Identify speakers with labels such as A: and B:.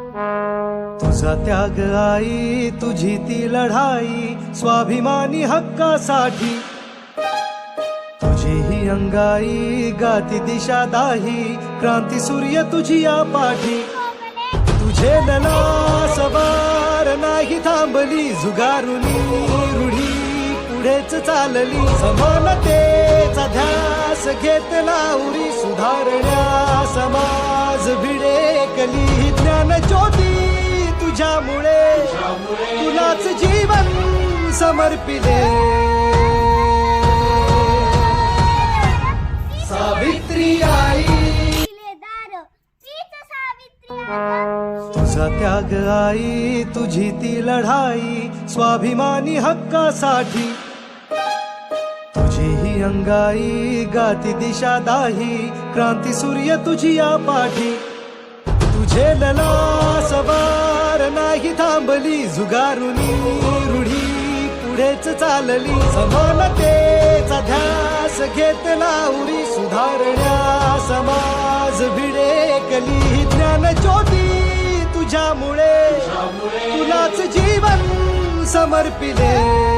A: तुझा त्याग आई तुझी ती लढाई स्वाभिमानी हक्कासाठी. तुझी ही अंगाई गाती दिशा दाही क्रांती सूर्य तुझी या पाठी तुझे नला सवार नाही थांबली जुगारुनी रूढी पुढेच चालली. समानतेचा ध्यास घेतला उरी सुधारण्या समाज भिडेकली. कली ज्योती तुझ्यामुळे तुलाच जीवन समर्पिले. सावित्री आई. तुझा त्याग आई तुझी ती लढाई स्वाभिमानी हक्कासाठी. तुझी ही अंगाई गाती दिशा दाही क्रांती सूर्य तुझी या पाठी. झेलला सवार नाही थांबली जुगारुनी रूढी पुढेच चालली. समानतेचा ध्यास घेतला उरी सुधारण्या समाज भिडेकली ज्ञान ज्योती तुझ्यामुळे तुलाच जीवन समर्पिले.